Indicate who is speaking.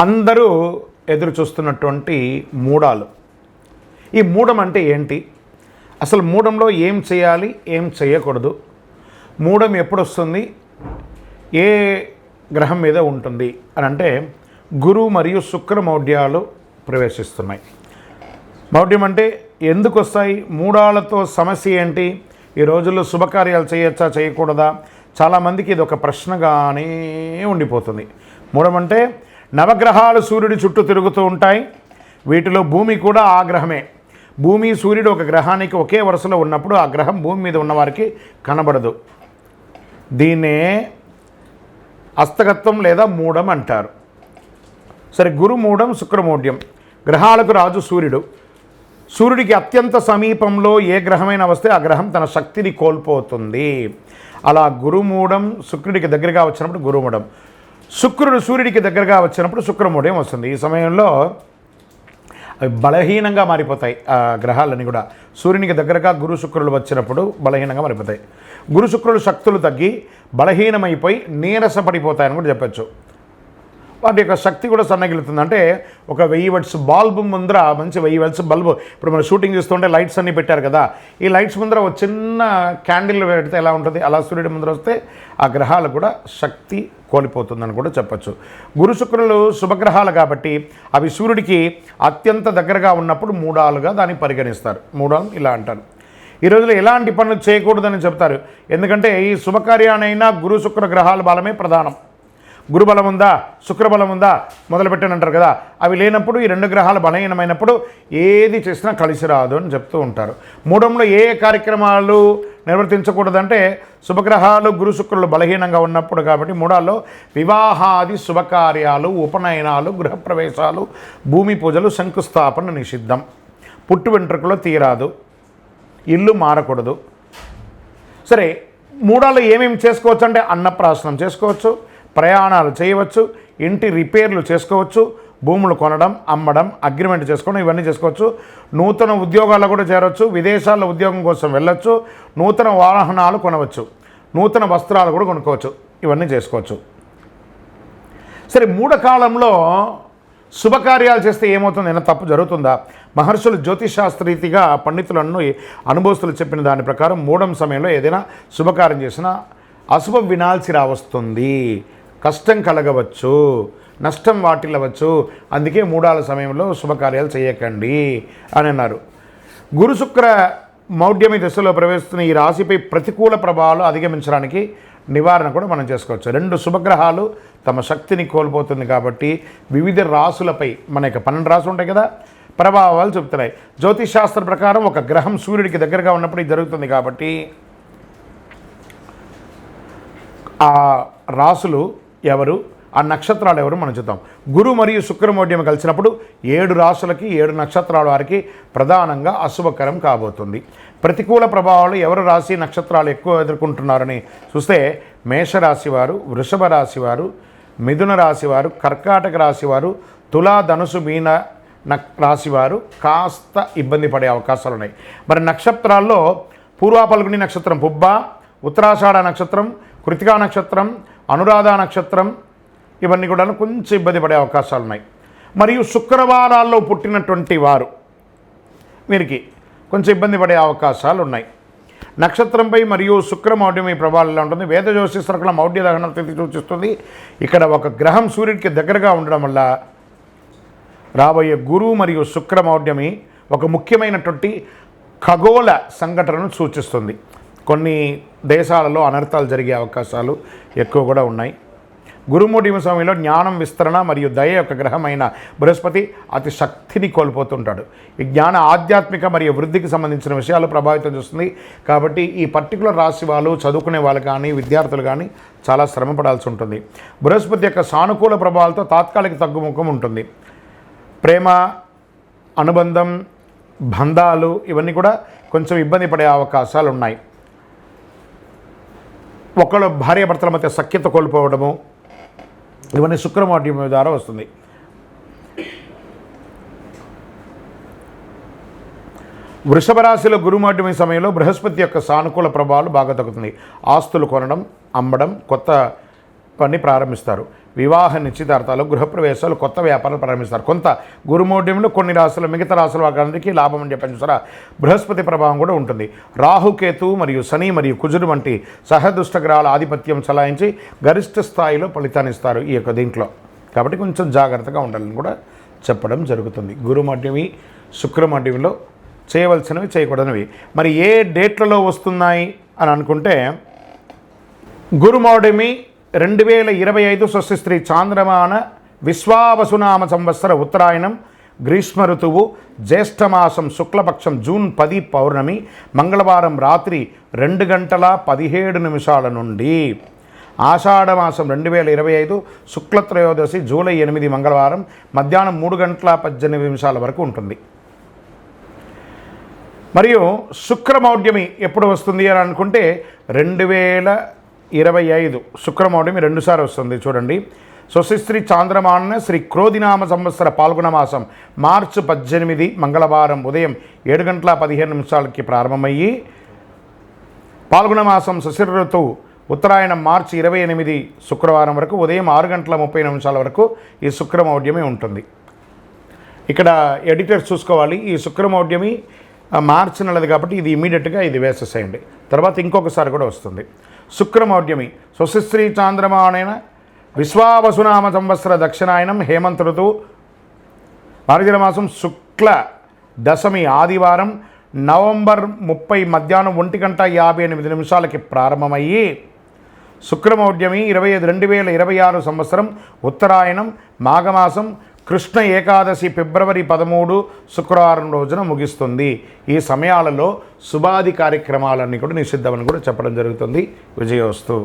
Speaker 1: అందరూ ఎదురు చూస్తున్నటువంటి మూడాలు ఈ మూడం అంటే ఏంటి? అసలు మూడంలో ఏం చేయాలి ఏం చేయకూడదు? మూడం ఎప్పుడు వస్తుంది ఏ గ్రహం మీద ఉంటుంది? అని అంటే గురు మరియు శుక్ర మౌఢ్యాలు ప్రవేశిస్తున్నాయి. మౌఢ్యం అంటే ఎందుకు వస్తాయి మూడాలతో సమస్య ఏంటి? ఈ రోజుల్లో శుభకార్యాలు చేయొచ్చా చేయకూడదా? చాలామందికి ఇది ఒక ప్రశ్నగానే ఉండిపోతుంది. మూడమంటే అంటే నవగ్రహాలు సూర్యుడి చుట్టూ తిరుగుతూ ఉంటాయి. వీటిలో భూమి కూడా ఆ గ్రహమే. భూమి సూర్యుడు ఒక గ్రహానికి ఒకే వరుసలో ఉన్నప్పుడు ఆ గ్రహం భూమి మీద ఉన్నవారికి కనబడదు. దీన్నే అస్తగత్వం లేదా మూడం అంటారు. సరే గురుమూఢం శుక్రమూఢ్యం గ్రహాలకు రాజు సూర్యుడు. సూర్యుడికి అత్యంత సమీపంలో ఏ గ్రహమైన వస్తే ఆ గ్రహం తన శక్తిని కోల్పోతుంది. అలా గురుమూఢం శుక్రుడికి దగ్గరగా వచ్చినప్పుడు గురుమూఢం శుక్రుడు సూర్యుడికి దగ్గరగా వచ్చినప్పుడు శుక్రమూఢం వస్తుంది? ఈ సమయంలో అవి బలహీనంగా మారిపోతాయి ఆ గ్రహాలన్నీ కూడా. సూర్యునికి దగ్గరగా గురు శుక్రులు వచ్చినప్పుడు బలహీనంగా మారిపోతాయి. గురు శుక్రులు శక్తులు తగ్గి బలహీనమైపోయి నీరసపడిపోతాయని కూడా చెప్పచ్చు. వాటి యొక్క శక్తి కూడా సన్నగిలుతుంది. అంటే ఒక వెయ్యి వట్స్ బల్బ్ ముందర మంచి వెయ్యి వట్స్ బల్బు. ఇప్పుడు మనం షూటింగ్ చేస్తుంటే లైట్స్ అన్నీ పెట్టారు కదా. ఈ లైట్స్ ముందర ఒక చిన్న క్యాండిల్ పెడితే ఎలా ఉంటుంది? అలా సూర్యుడి ముందర వస్తే ఆ గ్రహాలు కూడా శక్తి కోల్పోతుందని కూడా చెప్పచ్చు. గురు శుక్రులు శుభగ్రహాలు కాబట్టి అవి సూర్యుడికి అత్యంత దగ్గరగా ఉన్నప్పుడు మూడాలుగా దాన్ని పరిగణిస్తారు. మూడాలు ఇలా అంటారు. ఈ రోజులో ఎలాంటి పనులు చేయకూడదని చెప్తారు? ఎందుకంటే ఈ శుభకార్యానైనా గురు శుక్ర గ్రహాల బలమే ప్రధానం. గురుబలం ఉందా శుక్రబలం ఉందా మొదలుపెట్టని అంటారు కదా. అవి లేనప్పుడు ఈ రెండు గ్రహాలు బలహీనమైనప్పుడు ఏది చేసినా కలిసి రాదు అని చెప్తూ ఉంటారు. మూడంలో ఏ కార్యక్రమాలు నిర్వర్తించకూడదంటే శుభగ్రహాలు గురు శుక్రులు బలహీనంగా ఉన్నప్పుడు కాబట్టి మూడాల్లో వివాహాది శుభకార్యాలు ఉపనయనాలు గృహప్రవేశాలు భూమి పూజలు శంకుస్థాపన నిషిద్ధం. పుట్టు వెంట్రుకలో తీరాదు. ఇల్లు మారకూడదు. సరే మూడాలు ఏమేమి చేసుకోవచ్చు అంటే అన్నప్రాసనం చేసుకోవచ్చు. ప్రయాణాలు చేయవచ్చు ఇంటి రిపేర్లు చేసుకోవచ్చు భూములు కొనడం అమ్మడం అగ్రిమెంట్ చేసుకోవడం ఇవన్నీ చేసుకోవచ్చు. నూతన ఉద్యోగాల్లో కూడా చేరవచ్చు విదేశాల్లో ఉద్యోగం కోసం వెళ్ళొచ్చు నూతన వాహనాలు కొనవచ్చు నూతన వస్త్రాలు కూడా కొనుక్కోవచ్చు ఇవన్నీ చేసుకోవచ్చు. సరే మూఢ కాలంలో శుభకార్యాలు చేస్తే ఏమవుతుంది? ఏమైనా తప్పు జరుగుతుందా? మహర్షులు జ్యోతిషాస్త్రీతిగా పండితులను అనుభవస్తులు చెప్పిన దాని ప్రకారం మూఢం సమయంలో ఏదైనా శుభకార్యం చేసినా అశుభం వినాల్సి రావస్తుంది. కష్టం కలగవచ్చు నష్టం వాటిల్లవచ్చు. అందుకే మూడాల సమయంలో శుభకార్యాలు చేయకండి అని అన్నారు. గురు శుక్ర మౌఢ్యమి దశలో ప్రవేశిస్తున్న ఈ రాశిపై ప్రతికూల ప్రభావాలు అధిగమించడానికి నివారణ కూడా మనం చేసుకోవచ్చు. రెండు శుభగ్రహాలు తమ శక్తిని కోల్పోతుంది కాబట్టి వివిధ రాసులపై మన యొక్క పన్నెండు రాసులు ఉంటాయి కదా ప్రభావాలు చెప్తున్నాయి. జ్యోతిషాస్త్ర ప్రకారం ఒక గ్రహం సూర్యుడికి దగ్గరగా ఉన్నప్పుడు ఇది జరుగుతుంది కాబట్టి ఆ రాసులు ఎవరు? ఆ నక్షత్రాలు ఎవరు? మనం చూద్దాం. గురు మరియు శుక్రమోడ్యం కలిసినప్పుడు ఏడు రాసులకి ఏడు నక్షత్రాల వారికి ప్రధానంగా అశుభకరం కాబోతుంది. ప్రతికూల ప్రభావాలు ఎవరు రాశి నక్షత్రాలు ఎక్కువ ఎదుర్కొంటున్నారని చూస్తే మేషరాశి వారు వృషభ రాశి వారు మిథున రాశి వారు కర్కాటక రాశి వారు తులా ధనుసు మీన రాశి రాశివారు కాస్త ఇబ్బంది పడే అవకాశాలు ఉన్నాయి. మరి నక్షత్రాల్లో పూర్వాపల్గుని నక్షత్రం పుబ్బ ఉత్తరాషాఢ నక్షత్రం కృతికా నక్షత్రం అనురాధ నక్షత్రం ఇవన్నీ కూడా కొంచెం ఇబ్బంది పడే అవకాశాలు ఉన్నాయి మరియు శుక్రవారాల్లో పుట్టినటువంటి వారు వీరికి కొంచెం ఇబ్బంది పడే అవకాశాలు ఉన్నాయి నక్షత్రంపై మరియు శుక్ర మౌఢ్యం ఈ ప్రభావంలో ఉంటుంది. వేద జ్యోతిష్కుల మౌఢ్య దహన తిథి సూచిస్తుంది. ఇక్కడ ఒక గ్రహం సూర్యుడికి దగ్గరగా ఉండడం వల్ల రాబోయే గురువు మరియు శుక్ర మౌఢ్యమి ఒక ముఖ్యమైనటువంటి ఖగోళ సంఘటనను సూచిస్తుంది. కొన్ని దేశాలలో అనర్థాలు జరిగే అవకాశాలు ఎక్కువ కూడా ఉన్నాయి. గురుమూఢిమ సమయంలో జ్ఞానం విస్తరణ మరియు దయ యొక్క గ్రహమైన బృహస్పతి అతి శక్తిని కోల్పోతుంటాడు. ఈ జ్ఞాన ఆధ్యాత్మిక మరియు వృద్ధికి సంబంధించిన విషయాలు ప్రభావితం చేస్తుంది. కాబట్టి ఈ పర్టికులర్ రాశి వాళ్ళు చదువుకునే వాళ్ళు కానీ విద్యార్థులు కానీ చాలా శ్రమ పడాల్సి ఉంటుంది. బృహస్పతి యొక్క సానుకూల ప్రభావాలతో తాత్కాలిక తగ్గుముఖం ఉంటుంది. ప్రేమ అనుబంధం బంధాలు ఇవన్నీ కూడా కొంచెం ఇబ్బంది పడే అవకాశాలు ఉన్నాయి. ఒకళ్ళు భార్యాభర్తల మధ్య సఖ్యత కోల్పోవడము ఇవన్నీ శుక్రమాట్యం ద్వారా వస్తుంది. వృషభ రాశిలో గురుమాట్యమి సమయంలో బృహస్పతి యొక్క సానుకూల ప్రభావాలు బాగా తగ్గుతుంది. ఆస్తులు కొనడం అమ్మడం కొత్త పని ప్రారంభిస్తారు. వివాహ నిశ్చితార్థాలు గృహప్రవేశాలు కొత్త వ్యాపారాలు ప్రారంభిస్తారు. కొంత గురుమౌఢ్యంలో కొన్ని రాశులు మిగతా రాశుల వారికి లాభం అని చెప్పని చూసారా? బృహస్పతి ప్రభావం కూడా ఉంటుంది. రాహుకేతు మరియు శని మరియు కుజుడు వంటి సహదుష్ట గ్రహాల ఆధిపత్యం చలాయించి గరిష్ట స్థాయిలో ఫలితాన్ని ఇస్తారు ఈ యొక్క దీంట్లో. కాబట్టి కొంచెం జాగ్రత్తగా ఉండాలని కూడా చెప్పడం జరుగుతుంది. గురుమడ్యమి శుక్రమడ్యమిలో చేయవలసినవి చేయకూడనివి. మరి ఏ డేట్లలో వస్తున్నాయి అని అనుకుంటే గురుమౌఢమి రెండు వేల ఇరవై ఐదు స్వస్తిశ్రీ చాంద్రమాన విశ్వావసునామ సంవత్సర ఉత్తరాయణం గ్రీష్మ ఋతువు జ్యేష్ఠమాసం శుక్లపక్షం జూన్ పది పౌర్ణమి మంగళవారం రాత్రి రెండు గంటల పదిహేడు నిమిషాల నుండి. ఆషాఢమాసం రెండు వేల ఇరవై ఐదు శుక్లత్రయోదశి జూలై ఎనిమిది మంగళవారం మధ్యాహ్నం మూడు గంటల పద్దెనిమిది నిమిషాల వరకు ఉంటుంది. మరియు శుక్రమౌఢ్యమి ఎప్పుడు వస్తుంది అని అనుకుంటే రెండు వేల ఇరవై ఐదు. శుక్రమౌఢ్యమి రెండుసార్లు వస్తుంది. చూడండి. స్వశిశ్రీ చాంద్రమాన శ్రీ క్రోధినామ సంవత్సర పాల్గొన మాసం మార్చి పద్దెనిమిది మంగళవారం ఉదయం ఏడు గంటల పదిహేను నిమిషాలకి ప్రారంభమయ్యి పాల్గొన మాసం శశిర ఋతువు ఉత్తరాయణం మార్చి ఇరవై ఎనిమిది శుక్రవారం వరకు ఉదయం ఆరు గంటల ముప్పై నిమిషాల వరకు ఈ శుక్రమౌఢ్యమి ఉంటుంది. ఇక్కడ ఎడిటర్స్ చూసుకోవాలి. ఈ శుక్రమౌఢ్యమి మార్చి నెలది కాబట్టి ఇది ఇమీడియట్గా ఇది వేసేసేయండి. తర్వాత ఇంకొకసారి కూడా వస్తుంది. శుక్రమౌఢ్యమి. స్వశిశ్రీ చాంద్రమాణైన విశ్వావసునామ సంవత్సర దక్షిణాయనం హేమంత ఋతువు మార్గశిర మాసం శుక్ల దశమి ఆదివారం నవంబర్ ముప్పై మధ్యాహ్నం ఒంటి గంట యాభై ఎనిమిది నిమిషాలకి ప్రారంభమయ్యి శుక్రమౌఢ్యమి ఇరవై ఐదు రెండు వేల ఇరవై ఆరు సంవత్సరం ఉత్తరాయణం మాఘమాసం కృష్ణ ఏకాదశి ఫిబ్రవరి పదమూడు శుక్రవారం రోజున ముగిస్తుంది. ఈ సమయాలలో శుభాది కార్యక్రమాలన్నీ కూడా నిషిద్ధమని కూడా చెప్పడం జరుగుతుంది. విజయోస్తు.